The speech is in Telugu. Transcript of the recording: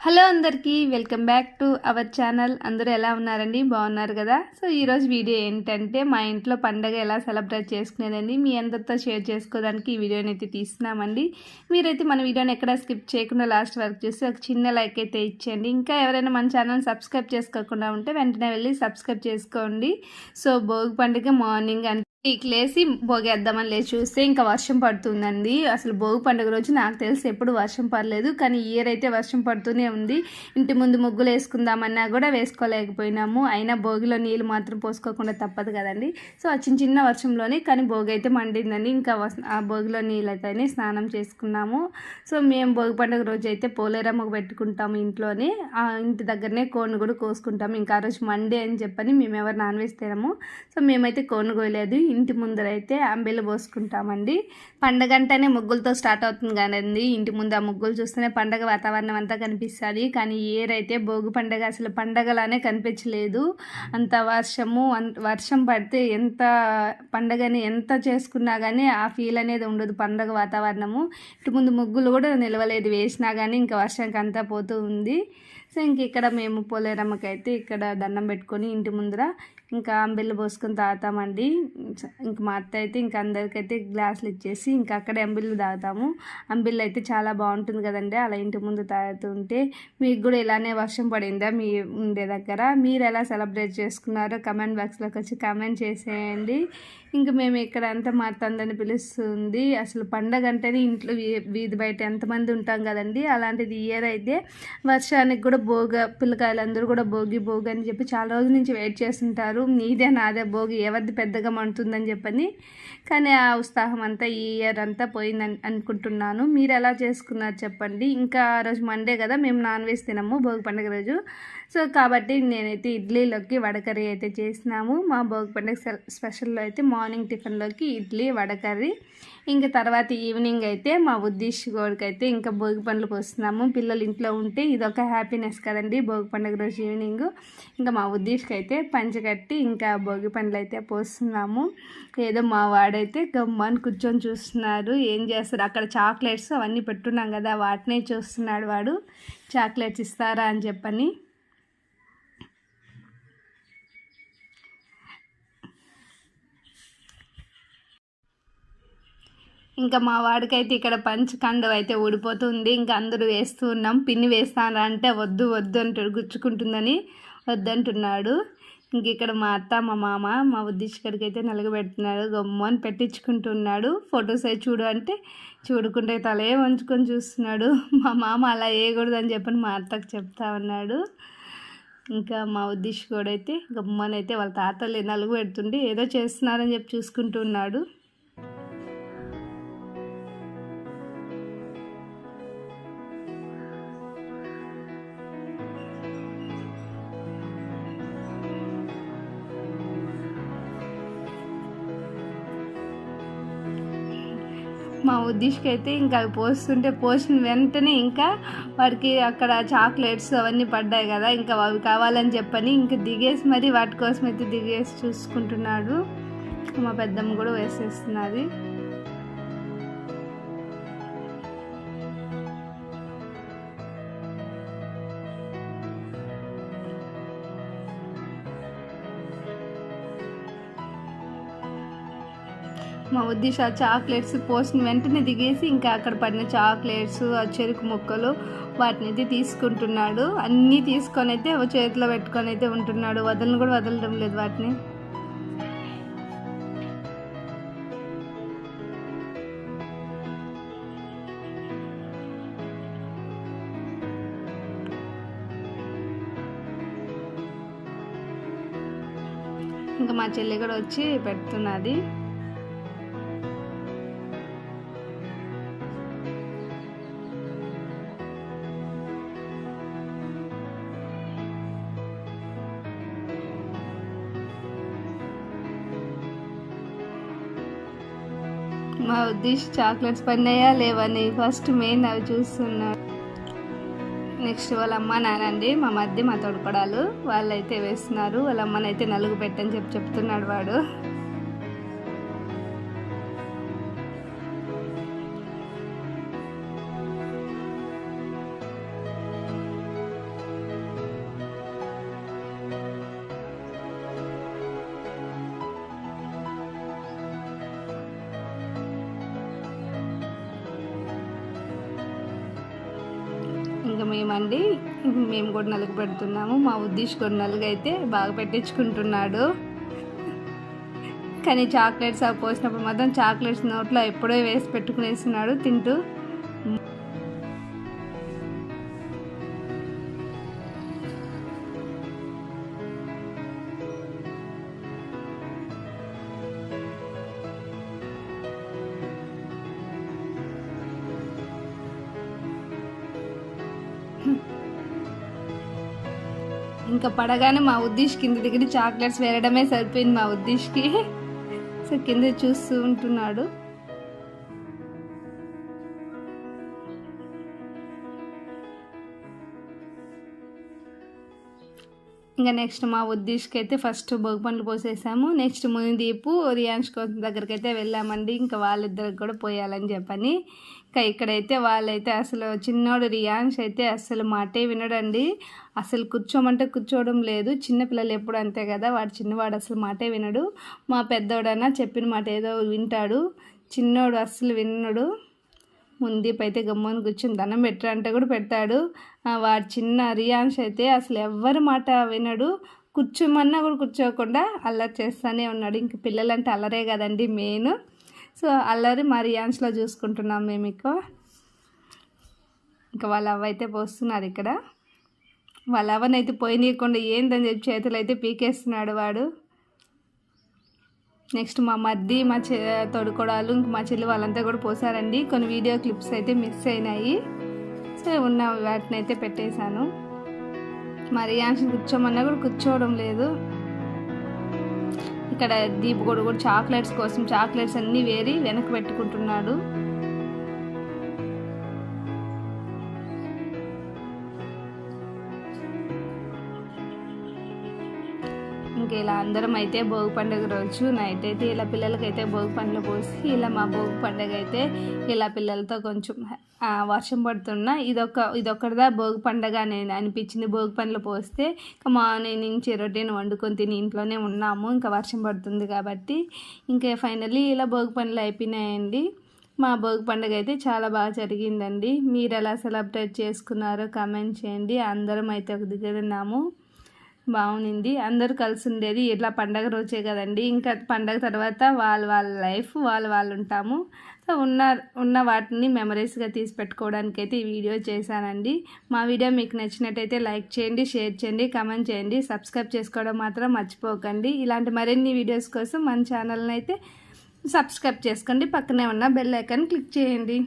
హలో అందరికీ welcome back to our channel. అందరూ ఎలా ఉన్నారండి? బాగున్నారు కదా? సో ఈరోజు వీడియో ఏంటంటే మా ఇంట్లో పండగ ఎలా సెలబ్రేట్ చేసుకునేదండి మీ అందరితో షేర్ చేసుకోవడానికి ఈ వీడియోని అయితే తీస్తున్నామండి. మీరైతే మన వీడియోని ఎక్కడ స్కిప్ చేయకుండా లాస్ట్ వరకు చూసి ఒక చిన్న లైక్ అయితే ఇచ్చేయండి. ఇంకా ఎవరైనా మన ఛానల్ సబ్స్క్రైబ్ చేసుకోకుండా ఉంటే వెంటనే వెళ్ళి సబ్స్క్రైబ్ చేసుకోండి. సో భోగి పండుగ మార్నింగ్ అంటే లేసి భోగేద్దామని లేచి చూస్తే ఇంకా వర్షం పడుతుందండి. అసలు భోగి పండుగ రోజు నాకు తెలిసి ఎప్పుడు వర్షం పడలేదు కానీ ఇయర్ అయితే వర్షం పడుతూనే ఉంది. ఇంటి ముందు ముగ్గులు వేసుకుందామన్నా కూడా వేసుకోలేకపోయినాము. అయినా భోగిలో నీళ్ళు మాత్రం పోసుకోకుండా తప్పదు కదండి. సో ఆ చిన్న చిన్న వర్షంలోనే కానీ భోగి అయితే మండిందండి. ఇంకా ఆ భోగిలో నీళ్ళు అయితే స్నానం చేసుకున్నాము. సో మేము భోగి పండుగ రోజు అయితే పోలేరమ్మకు పెట్టుకుంటాము ఇంట్లోనే. ఆ ఇంటి దగ్గరనే కోను కూడా కోసుకుంటాము. ఇంకా ఆ రోజు మండే అని చెప్పని మేము ఎవరు నాన్ వెజ్ తినము. సో మేమైతే కోను కోయలేదు. ఇంటి ముందర అయితే అంబెలు పోసుకుంటామండి. పండగ అంటేనే ముగ్గులతో స్టార్ట్ అవుతుంది కానండి. ఇంటి ముందు ఆ ముగ్గులు చూస్తేనే పండగ వాతావరణం అంతా కనిపిస్తుంది. కానీ ఏరైతే భోగి పండగ అసలు పండగలానే కనిపించలేదు. అంత వర్షము వర్షం పడితే ఎంత పండగని ఎంత చేసుకున్నా కానీ ఆ ఫీల్ అనేది ఉండదు పండగ వాతావరణము. ఇటు ముందు ముగ్గులు కూడా నిలవలేదు. వేసినా కానీ ఇంకా వర్షంకి అంతా పోతూ ఉంది. సో ఇంక ఇక్కడ మేము పోలేరమ్మకి అయితే ఇక్కడ దండం పెట్టుకొని ఇంటి ముందర ఇంకా అంబిల్లు పోసుకొని తాగుతామండి. ఇంక మా అత్త అయితే ఇంక అందరికైతే గ్లాసులు ఇచ్చేసి ఇంకా అక్కడే అంబిల్లు తాగుతాము. అంబిల్లు అయితే చాలా బాగుంటుంది కదండి అలా ఇంటి ముందు తాగుతుంటే. మీకు కూడా ఇలానే వర్షం పడిందా మీ ఉండే దగ్గర? మీరు ఎలా సెలబ్రేట్ చేసుకున్నారో కమెంట్ బాక్స్లోకి వచ్చి కమెంట్ చేసేయండి. ఇంకా మేము ఇక్కడ అంతా మా తండ్రిని పిలుస్తుంది. అసలు పండగ అంటేనే ఇంట్లో వీధి బయట ఎంతమంది ఉంటాం కదండి అలాంటిది ఇయర్ అయితే వర్షానికి కూడా భోగ పిల్లకాయలందరూ కూడా భోగి భోగి అని చెప్పి చాలా రోజుల నుంచి వెయిట్ చేస్తుంటారు. నీదే నాదే భోగి ఎవరిది పెద్దగా మంటుందని చెప్పని. కానీ ఆ ఉత్సాహం అంతా ఈ ఇయర్ అంతా పోయిందని అనుకుంటున్నాను. మీరు ఎలా చేసుకున్నారు చెప్పండి. ఇంకా ఆ రోజు మండే కదా మేము నాన్ వెజ్ తినము భోగి పండుగ రోజు. సో కాబట్టి నేనైతే ఇడ్లీలోకి వడకర్రీ అయితే చేసినాము. మా భోగి పండుగ స్పెషల్లో అయితే మార్నింగ్ టిఫిన్లోకి ఇడ్లీ వడకర్రీ. ఇంకా తర్వాత ఈవినింగ్ అయితే మా ఉద్దేశ్ గోడికి అయితే ఇంకా భోగి పండ్లు పోస్తున్నాము. పిల్లలు ఇంట్లో ఉంటే ఇదొక హ్యాపీనెస్ కదండి భోగి పండుగ రోజు ఈవినింగ్ ఇంకా మా ఉద్దేశ్కి అయితే పంచగట్టి ఇంకా భోగి పండ్లు అయితే పోస్తున్నాము. ఏదో మా వాడైతే గమ్మని కూర్చొని చూస్తున్నారు. ఏం చేస్తారు అక్కడ చాక్లెట్స్ అవన్నీ పెట్టున్నాం కదా వాటినే చూస్తున్నాడు వాడు. చాక్లెట్స్ ఇస్తారా అని చెప్పని ఇంకా మా వాడికైతే ఇక్కడ పంచకండం అయితే ఊడిపోతుంది. ఇంకా అందరూ వేస్తూ ఉన్నాం. పిన్ని వేస్తాను అంటే వద్దు వద్దు అంటాడు గుచ్చుకుంటుందని వద్దంటున్నాడు. ఇంక ఇక్కడ మా అత్త మా మామ మా ఉద్దేశకడికి అయితే నలగబెడుతున్నాడు. గమ్మని పెట్టించుకుంటున్నాడు. ఫొటోస్ అయి చూడు అంటే చూడుకుంటే తలే వంచుకొని చూస్తున్నాడు. మా మామ అలా వేయకూడదని చెప్పని మా అత్తకు చెప్తా ఉన్నాడు. ఇంకా మా ఉద్దేశ్ కూడా అయితే గమ్మనైతే వాళ్ళ తాతలు నలుగు పెడుతుంటే ఏదో చేస్తున్నారని చెప్పి చూసుకుంటున్నాడు మా ఉద్దేశ్కి అయితే ఇంకా అవి పోస్తుంటే పోసిన వెంటనే ఇంకా వాడికి అక్కడ చాక్లెట్స్ అవన్నీ పడ్డాయి కదా ఇంకా అవి కావాలని చెప్పని ఇంకా దిగేసి మరి వాటి కోసం అయితే దిగేసి చూసుకుంటున్నాడు. మా పెద్దమ్మ కూడా వేసేస్తున్నది. మా ఉద్దేశం చాక్లెట్స్ పోసిన వెంటనే దిగేసి ఇంకా అక్కడ పడిన చాక్లెట్స్ ఆ చెరుకు ముక్కలు వాటిని అయితే తీసుకుంటున్నాడు. అన్నీ తీసుకొని అయితే చేతిలో పెట్టుకొని అయితే ఉంటున్నాడు. వదలను కూడా వదలడం లేదు వాటిని. ఇంకా మా చెల్లి కూడా వచ్చి పెడుతున్నది. మా ఉద్దేశ్ చాక్లెట్స్ పడినాయా లేవని ఫస్ట్ మెయిన్ అవి చూస్తున్నారు నెక్స్ట్ వాళ్ళ అమ్మ నానండి మా మధ్య మా తోడుపడాలు. వాళ్ళైతే వేస్తున్నారు. వాళ్ళ అమ్మనైతే నలుగు పెట్టని చెప్పి చెప్తున్నాడు వాడు. మేమండి మేము కూడా నలుగు పెడుతున్నాము. మా ఉద్దేశ్ కూడా నలుగు అయితే బాగా పెట్టించుకుంటున్నాడు. కానీ చాక్లెట్స్ అవి పోసినప్పుడు మాత్రం చాక్లెట్స్ నోట్లో ఎప్పుడో వేసి పెట్టుకునేస్తున్నాడు తింటూ. ఇంకా పడగానే మా ఉద్దేశ్ కింద దగ్గర చాక్లెట్స్ వేయడమే సరిపోయింది మా ఉద్దేశ్కి. సో కింద చూస్తూ ఉంటున్నాడు. ఇంకా నెక్స్ట్ మా ఉద్దేశ్కి అయితే ఫస్ట్ భోగి పండ్లు పోసేసాము. నెక్స్ట్ మునిదీపు రియాన్స్ కోసం దగ్గరికి అయితే వెళ్ళామండి. ఇంకా వాళ్ళిద్దరికి కూడా పోయాలని చెప్పని. ఇంకా ఇక్కడైతే వాళ్ళైతే అసలు చిన్నోడు రియాన్స్ అయితే అసలు మాటే వినడండి. అసలు కూర్చోమంటే కూర్చోవడం లేదు. చిన్నపిల్లలు ఎప్పుడు అంతే కదా. వాడు చిన్నవాడు అసలు మాటే వినడు. మా పెద్దోడన్నా చెప్పిన మాట ఏదో వింటాడు. చిన్నోడు అసలు వినడు. ముందీప్ అయితే గమ్మని కూర్చొని దండం పెట్టరా అంటే కూడా పెడతాడు. వాడు చిన్న రియాన్స్ అయితే అసలు ఎవ్వరి మాట వినడు. కూర్చోమన్నా కూడా కూర్చోకుండా అల్లరి చేస్తూనే ఉన్నాడు. ఇంక పిల్లలంటే అల్లరే కదండి మెయిన్ సో అల్లరి మా రియాన్స్లో చూసుకుంటున్నాం మేము ఎక్కువ. ఇంకా వాళ్ళ అవ్వ అయితే పోస్తున్నారు ఇక్కడ. వాళ్ళ అవ్వనైతే పోయినీయకుండా ఏందని చెప్పి చేతులు అయితే పీకేస్తున్నాడు వాడు. నెక్స్ట్ మా మద్ది మా చె తొడుకోడాలు ఇంక మా చెల్లి వాళ్ళంతా కూడా పోసారండి. కొన్ని వీడియో క్లిప్స్ అయితే మిస్ అయినాయి. సో ఉన్న వాటిని అయితే పెట్టేశాను. మరి యాంషన్ కూర్చోమన్నా కూడా కూర్చోవడం లేదు. ఇక్కడ దీపగోడు కూడా చాక్లెట్స్ కోసం చాక్లెట్స్ అన్నీ వేరి వెనక్కి పెట్టుకుంటున్నాడు. ఇలా అందరం అయితే భోగి పండుగ రోజు నైట్ అయితే ఇలా పిల్లలకైతే భోగి పండ్లు పోసి ఇలా మా భోగి పండుగ అయితే ఇలా పిల్లలతో కొంచెం వర్షం పడుతున్నా. ఇదొక ఇదొక్కటిదా భోగి పండుగ అని అనిపించింది. భోగి పండ్లు పోస్తే ఇంకా మార్నింగ్ నుంచి రొటీన్ వండుకొని తిని ఇంట్లోనే ఉన్నాము. ఇంకా వర్షం పడుతుంది కాబట్టి ఇంకా ఫైనల్లీ ఇలా భోగి పండ్లు అయిపోయినాయండి. మా భోగి పండుగ అయితే చాలా బాగా జరిగిందండి. మీరు ఎలా సెలబ్రేట్ చేసుకున్నారో కామెంట్ చేయండి. అందరం అయితే ఒక దగ్గర ఉన్నాము. బాగుంది అందరూ కలిసి ఉండేది ఇట్లా పండగ రోజే కదండి. ఇంకా పండగ తర్వాత వాళ్ళ వాళ్ళ లైఫ్ వాళ్ళు వాళ్ళు ఉంటాము. సో ఉన్న ఉన్న వాటిని మెమరీస్గా తీసి పెట్టుకోవడానికి అయితే ఈ వీడియో చేశానండి. మా వీడియో మీకు నచ్చినట్టయితే లైక్ చేయండి షేర్ చేయండి కామెంట్ చేయండి. సబ్స్క్రైబ్ చేసుకోవడం మాత్రం మర్చిపోకండి. ఇలాంటి మరిన్ని వీడియోస్ కోసం మన ఛానల్ని అయితే సబ్స్క్రైబ్ చేసుకోండి. పక్కనే ఉన్న బెల్ ఐకాన్ క్లిక్ చేయండి.